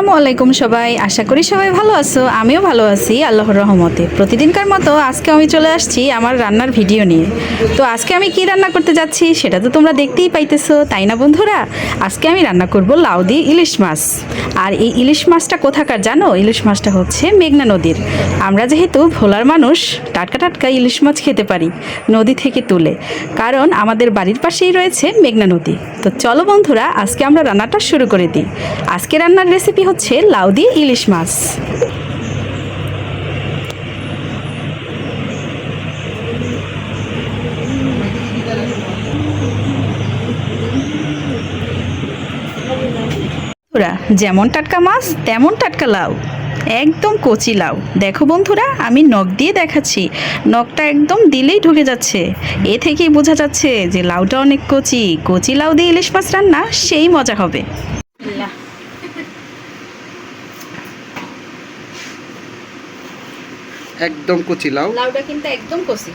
আসসালামু আলাইকুম সবাই। আশা করি সবাই ভালো আছো। আমিও ভালো আছি, আল্লাহর রহমতে। প্রতিদিনকার মতো আজকে আমি চলে আসছি আমার রান্নার ভিডিও নিয়ে। তো আজকে আমি কি রান্না করতে যাচ্ছি সেটা তো তোমরা দেখতেই পাইতেছো, তাই না বন্ধুরা? আজকে আমি রান্না করব লাউ দিয়ে ইলিশ মাছ। আর এই ইলিশ মাছটা কোথাকার জানো? ইলিশ মাছটা হচ্ছে মেঘনা নদীর। আমরা যেহেতু ভোলার মানুষ, টাটকা টাটকা ইলিশ মাছ খেতে পারি নদী থেকে তুলে। কারণ আমাদের বাড়ির পাশেই রয়েছে মেঘনা নদী। তো চলো বন্ধুরা, আজকে আমরা রান্নাটা শুরু করে দিই। আজকে রান্নার রেসিপি হচ্ছে লাউ দিয়ে ইলিশ মাছ। যেমন টাটকা মাছ, তেমন টাটকা লাউ। একদম কচি লাউ। দেখো বন্ধুরা, আমি নখ দিয়ে দেখাচ্ছি। নখটা একদম দিলেই ঢুকে যাচ্ছে। এ থেকেই বোঝা যাচ্ছে যে লাউটা অনেক কচি। কচি লাউ দিয়ে ইলিশ মাছ রান্না, সেই মজা হবে। একদম কচি লাউ। লাউটা কিন্তু একদম কচি।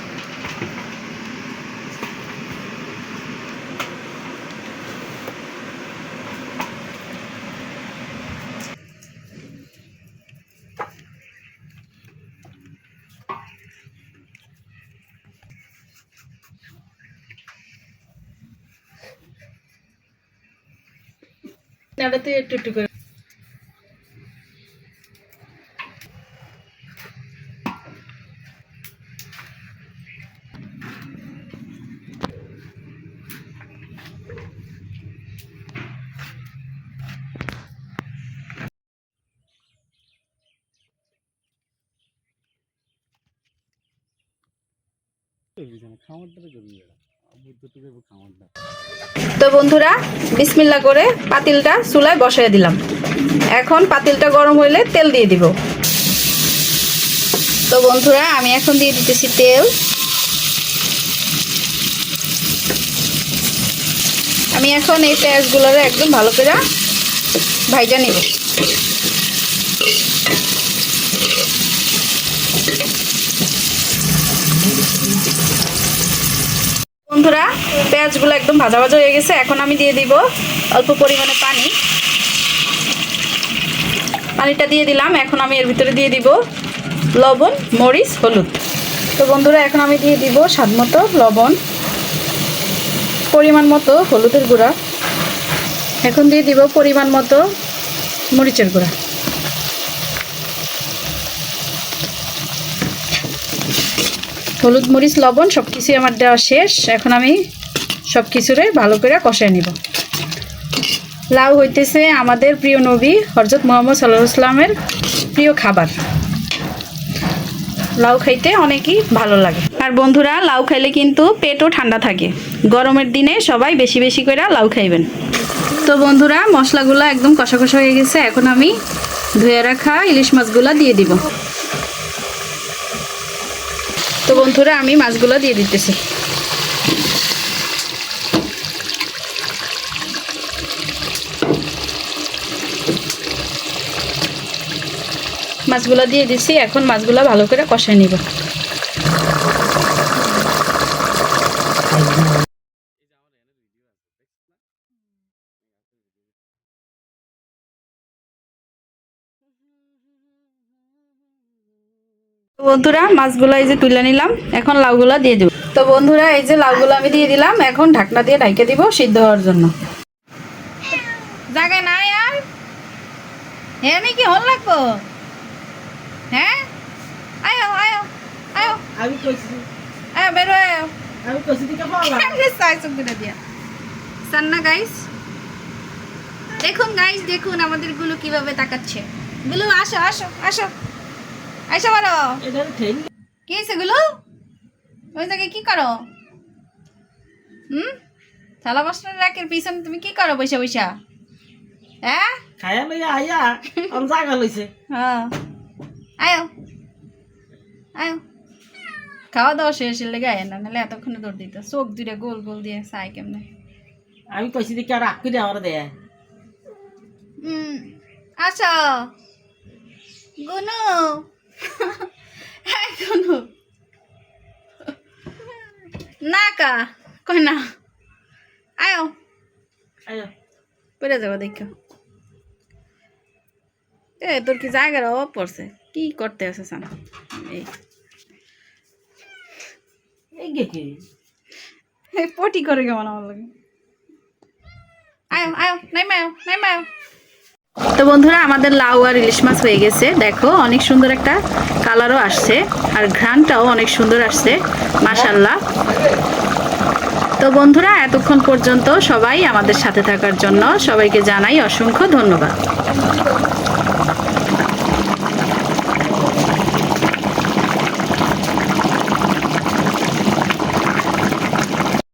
নাড়াতে একটু একটু করে। তো বন্ধুরা, বিসমিল্লা করে পাতিলটা চুলায় বসায় দিলাম। এখন পাতিলটা গরম হইলে তেল দিয়ে দিব। তো বন্ধুরা, আমি এখন দিয়ে দিতেছি তেল। আমি এখন এই পেঁয়াজগুলোর একদম ভালো করে ভাইজা নিব বন্ধুরা পেঁয়াজগুলো একদম ভাজা ভাজা হয়ে গেছে। এখন আমি দিয়ে দিব অল্প পরিমাণে পানি। পানিটা দিয়ে দিলাম। এখন আমি এর ভিতরে দিয়ে দিব লবণ, মরিচ, হলুদ। তো বন্ধুরা, এখন আমি দিয়ে দিব স্বাদ মতো লবণ। পরিমাণ মতো হলুদের গুঁড়া। এখন দিয়ে দিব পরিমাণ মতো মরিচের গুঁড়া। হলুদ, মরিচ, লবণ সব কিছুই আমার দেওয়া শেষ। এখন আমি সব কিছুরে ভালো করে কষায় নিব। লাউ হইতেছে আমাদের প্রিয় নবী হরজত মোহাম্মদ সাল্লাহ ইসলামের প্রিয় খাবার। লাউ খাইতে অনেকই ভালো লাগে। আর বন্ধুরা, লাউ খাইলে কিন্তু পেটও ঠান্ডা থাকে। গরমের দিনে সবাই বেশি বেশি করে লাউ খাইবেন। তো বন্ধুরা, মশলাগুলো একদম কষা কষা হয়ে গেছে। এখন আমি ধুয়ে রাখা ইলিশ মাছগুলো দিয়ে দিব। তো বন্ধুরা, আমি মাছগুলো দিয়ে দিতেছি। মাছগুলো দিয়ে দিছি, এখন মাছগুলো ভালো করে কষায় নিব। বন্ধুরা, মাছগুলো এই যে তুলে নিলাম, এখন লাউগুলা দিয়ে দেবো। তো বন্ধুরা, এই যে লাউগুলো আমি দিয়ে দিলাম, এখন ঢাকনা দিয়ে ঢাইকে দিব সিদ্ধ হওয়ার জন্য। জায়গায় নাই আর? হ্যাঁ নাকি হল লাগবো? হ্যাঁ? আয়ো আয়ো আয়ো। আমি কইছি আয়ো বেরো আয়ো। আমি কইছি দিকে পাওয়া সাইজ করে দিয়া। সান্না গাইস দেখুন গাইস দেখুন আমাদেরগুলো কীভাবে তাকাচ্ছে। গুলো আসো আসো আসো। আসো বলো। কি হয়েছে গুলো? ওই জায়গায় কি করো? হুম? থালা বাসন রাখের পিছনে তুমি কি করো বৈশা বৈশা হ্যাঁ? খায়া লইয়া আইয়া আম জাগা লইছে। হ্যাঁ। আয়ো। আয়ো। খাওয়া দাওয়া শেষ লেগে আয় না নাহলে এতক্ষণে দৌড় দিত। চোখ দুইটা গোল গোল দিয়ে সাই কেমনে। আমি কইছি দিকে আর রাখ করে আমার দে। হুম আচ্ছা। গুনু। হ্যাঁ গুনু। না কা। কই না। আয়ো। আইয়া পড়ে যাব দেখো। এ তোর কি জায়গার অভাব পড়ছে? কি করতে আছে সান? এই। পটি করে কেমন আমার লাগে? আয়ো আয়ো নাই মায়ো নাই মায়ো তো বন্ধুরা আমাদের লাউ আর ইলিশ মাছ হয়ে গেছে। দেখো অনেক সুন্দর একটা কালারও আসছে আর ঘ্রানটাও অনেক সুন্দর আসছে মাশাল্লাহ তো বন্ধুরা এতক্ষণ পর্যন্ত সবাই আমাদের সাথে থাকার জন্য সবাইকে জানাই অসংখ্য ধন্যবাদ।